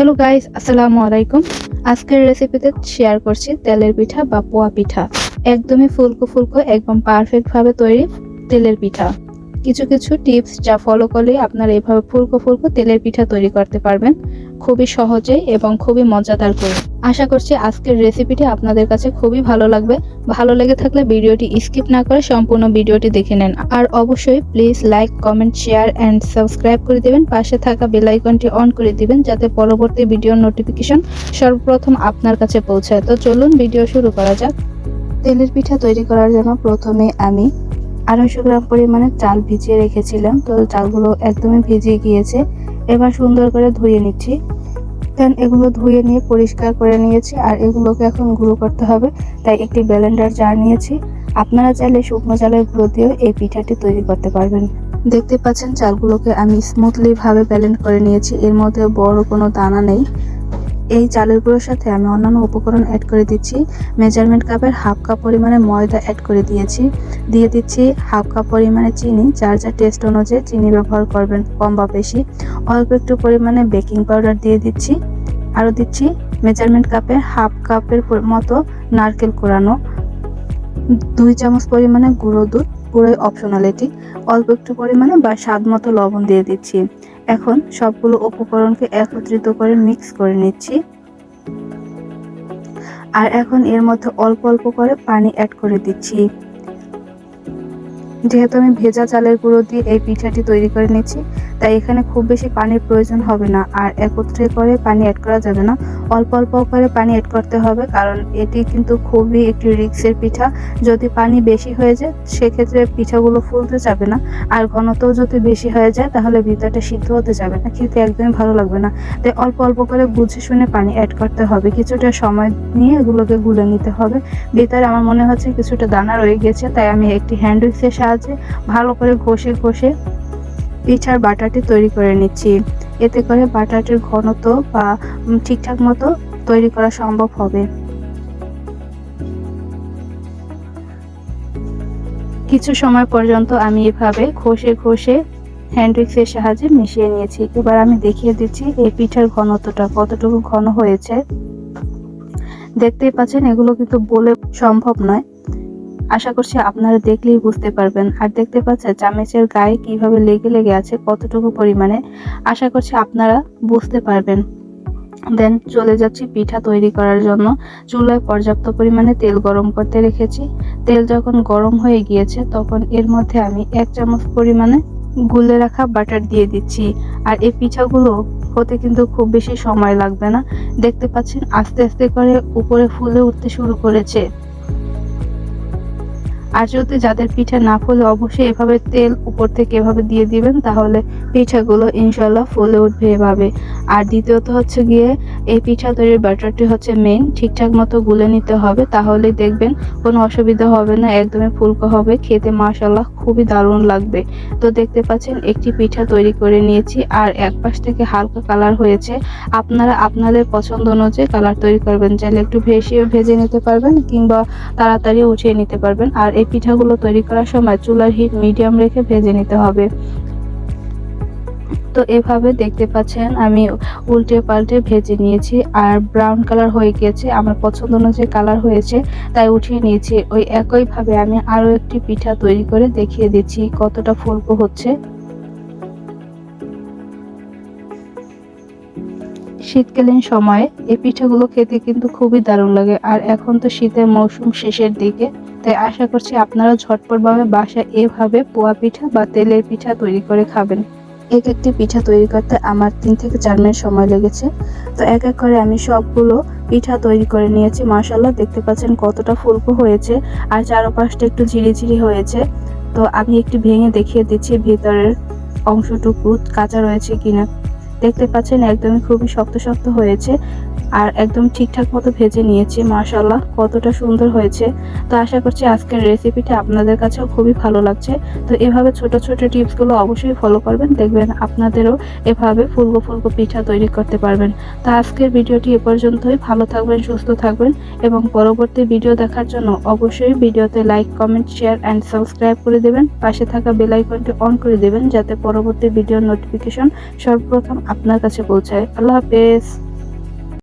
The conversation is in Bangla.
হ্যালো গাইস আসসালামু আলাইকুম আজকের রেসিপিতে শেয়ার করছি তেলের পিঠা বা পোয়া পিঠা। একদমই ফুলকো ফুলকো, একদম পারফেক্ট ভাবে তৈরি তেলের পিঠা। কিছু কিছু টিপস যা ফলো করলে আপনারা এভাবে ফুলকো ফুলকো তেলের পিঠা তৈরি করতে পারবেন। খুবই সহজে এবং খুবই মজাদার করে। আশা করছি আজকের রেসিপিটি আপনাদের কাছে খুবই ভালো লাগবে। ভালো লেগে থাকলে ভিডিওটি স্কিপ না করে সম্পূর্ণ ভিডিওটি দেখে নেন। আর অবশ্যই please like, comment, share and subscribe করে দেবেন। পাশে থাকা বেল আইকনটি অন করে দিবেন যাতে পরবর্তী ভিডিওর নোটিফিকেশন সর্বপ্রথম আপনার কাছে পৌঁছায়। তো চলুন ভিডিও শুরু করা যাক। তেলের পিঠা তৈরি করার জন্য প্রথমে আমি আড়াইশো গ্রাম পরিমাণে চাল ভিজিয়ে রেখেছিলাম। তো চালগুলো একদমই ভিজিয়ে গিয়েছে। এবার সুন্দর করে ধুয়ে নিচ্ছি। দেন এগুলো ধুয়ে নিয়ে পরিষ্কার করে নিয়েছি আর এগুলোকে এখন গুঁড়ো করতে হবে। তাই একটি ব্লেন্ডার জার নিয়েছি। আপনারা চাইলে শুকনো চালের গুঁড়ো দিয়েও এই পিঠাটি তৈরি করতে পারবেন। দেখতে পাচ্ছেন, চালগুলোকে আমি স্মুথলি ভাবে ব্যালেন্ড করে নিয়েছি। এর মধ্যে বড় কোনো দানা নেই। এই চালের গুঁড়োর সাথে আমি অন্যান্য উপকরণ অ্যাড করে দিচ্ছি। মেজারমেন্ট কাপের হাফ কাপ পরিমাণে ময়দা অ্যাড করে দিয়েছি। দিয়ে দিচ্ছি হাফ কাপ পরিমাণে চিনি, যার যা টেস্ট অনুযায়ী চিনি ব্যবহার করবেন কম বা বেশি। অল্প একটু পরিমাণে বেকিং পাউডার দিয়ে দিচ্ছি। আরও দিচ্ছি মেজারমেন্ট কাপে হাফ কাপের মতো নারকেল কোরানো। দুই চামচ পরিমাণে গুঁড়ো দুধ। পুরোই অপশনাল এটি অল্প একটু পরিমাণে বা স্বাদ মতো লবণ দিয়ে দিচ্ছি। এখন সবগুলো উপকরণকে একত্রিত করে মিক্স করে নিচ্ছি। আর এখন এর মধ্যে অল্প অল্প করে পানি অ্যাড করে দিচ্ছি। যেহেতু আমি ভেজা চালের গুঁড়ো দিয়ে এই পিঠাটি তৈরি করে নিচ্ছি, তাই এখানে খুব বেশি পানির প্রয়োজন হবে না। আর একত্রে করে পানি অ্যাড করা যাবে না। অল্প অল্প করে পানি অ্যাড করতে হবে, কারণ এটি কিন্তু খুবই একটি রিক্সের পিঠা। যদি পানি বেশি হয়ে যায়, সেক্ষেত্রে পিঠাগুলো ফুলতে যাবে না। আর ঘনত্বও যদি বেশি হয়ে যায়, তাহলে ভিতরটা সিদ্ধ হতে যাবে না, খেতে একদমই ভালো লাগবে না। তাই অল্প অল্প করে বুঝে শুনে পানি অ্যাড করতে হবে। কিছুটা সময় নিয়ে এগুলোকে গুলে নিতে হবে। ভিতরে আমার মনে হচ্ছে কিছুটা দানা রয়ে গেছে, তাই আমি একটি হ্যান্ড উইক্সের সাহায্যে ভালো করে ঘষে ঘষে পিঠার বাটারটি তৈরি করে নিচ্ছি। এতে করে বাটারটির ঘনত্ব বা ঠিকঠাক মতো তৈরি করা সম্ভব হবে। কিছু সময় পর্যন্ত আমি এভাবে ঘষে ঘষে হ্যান্ড উইক্সের সাহায্যে মিশিয়ে নিয়েছি। এবার আমি দেখিয়ে দিচ্ছি এই পিঠার ঘনত্বটা, কতটুকু ঘন হয়েছে। দেখতেই পাচ্ছেন, এগুলো কিন্তু বলে সম্ভব নয়। আশা করছি আপনারা দেখলেই বুঝতে পারবেন। আর দেখতে পাচ্ছেন চামেচের গায়ে কীভাবে লেগে লেগে আছে, কতটুকু পরিমাণে? আশা করছি আপনারা বুঝতে পারবেন। দেন চলে যাচ্ছি পিঠা তৈরি করার জন্য। চুলায় পর্যাপ্ত পরিমাণে তেল গরম করতে রেখেছি। তেল যখন গরম হয়ে গিয়েছে, তখন এর মধ্যে আমি এক চামচ পরিমাণে গুলে রাখা বাটার দিয়ে দিচ্ছি। আর এই পিঠাগুলো হতে কিন্তু খুব বেশি সময় লাগবে না। দেখতে পাচ্ছেন আস্তে আস্তে করে উপরে ফুলে উঠতে শুরু করেছে। আর যদি যাদের পিঠা না ফুলে, অবশ্যই এভাবে তেল উপর থেকে এভাবে দিয়ে দিবেন, তাহলে পিঠাগুলো ইনশাল্লাহ ফুলে উঠবে এভাবে। আর দ্বিতীয়ত হচ্ছে গিয়ে, এই পিঠা তৈরির ব্যাটারটি হচ্ছে মেন ঠিকঠাক মতো গুলে নিতে হবে তাহলে দেখবেন কোনো অসুবিধা হবে না, একদমই ফুলকো হবে, খেতে মাশাল্লাহ খুবই দারুণ লাগবে। তো দেখতে পাচ্ছেন, একটি পিঠা তৈরি করে নিয়েছি আর এক পাশ থেকে হালকা কালার হয়েছে। আপনারা আপনাদের পছন্দ অনুযায়ী কালার তৈরি করবেন। চাইলে একটু ভেসিয়ে ভেজে নিতে পারবেন কিংবা তাড়াতাড়ি উঠিয়ে নিতে পারবেন। আর এই পিঠাগুলো তৈরি করার সময় চুলার হিট মিডিয়াম রেখে ভেজে নিতে হবে। তো এভাবে দেখতে পাচ্ছেন, আমি উল্টে পাল্টে ভেজে নিয়েছি আর ব্রাউন কালার হয়ে গিয়েছে, আমার পছন্দ অনুযায়ী কালার হয়েছে, তাই উঠিয়ে নিয়েছি। ওই একইভাবে আমি আরও একটি পিঠা তৈরি করে দেখিয়ে দিচ্ছি কতটা ফুলকো হচ্ছে। শীতকালীন সময়ে এই পিঠাগুলো খেতে কিন্তু খুবই দারুণ লাগে, আর এখন তো শীতের মৌসুম শেষের দিকে, তাই আশা করছি আপনারা ঝটপটভাবে বাসায় এভাবে পোয়া পিঠা বা তেলের পিঠা তৈরি করে খাবেন। এক একটি পিঠা তৈরি করতে আমার তিন থেকে চার মিনিট সময় লেগেছে। তো এক এক করে আমি সবগুলো পিঠা তৈরি করে নিয়েছি। মার্শাল্লাহ দেখতে পাচ্ছেন কতটা ফুলকো হয়েছে আর চারপাশটা একটু ঝিরিঝিরি হয়েছে। তো আমি একটু ভেঙে দেখিয়ে দিচ্ছি, ভেতরের অংশটুকু কাঁচা রয়েছে কিনা। দেখতে পাচ্ছেন একদমই খুবই শক্ত শক্ত হয়েছে। আর একদম ঠিকঠাক মতো ভেজে নিয়েছি মাশাল্লাহ কতটা সুন্দর হয়েছে। তো আশা করছি আজকের রেসিপিটা আপনাদের কাছেও খুবই ভালো লাগছে। তো এভাবে ছোট ছোট টিপসগুলো অবশ্যই ফলো করবেন, দেখবেন আপনাদেরও এভাবে ফুলকো ফুলকো পিঠা তৈরি করতে পারবেন। তো আজকের ভিডিওটি এ পর্যন্তই, ভালো থাকবেন, সুস্থ থাকবেন এবং পরবর্তী ভিডিও দেখার জন্য অবশ্যই ভিডিওতে like comment share and subscribe করে দেবেন। পাশে থাকা বেল আইকনটি অন করে দেবেন, যাতে পরবর্তী ভিডিওর নোটিফিকেশন সর্বপ্রথম আপনার কাছে পৌঁছায়। আল্লাহ হাফেজ।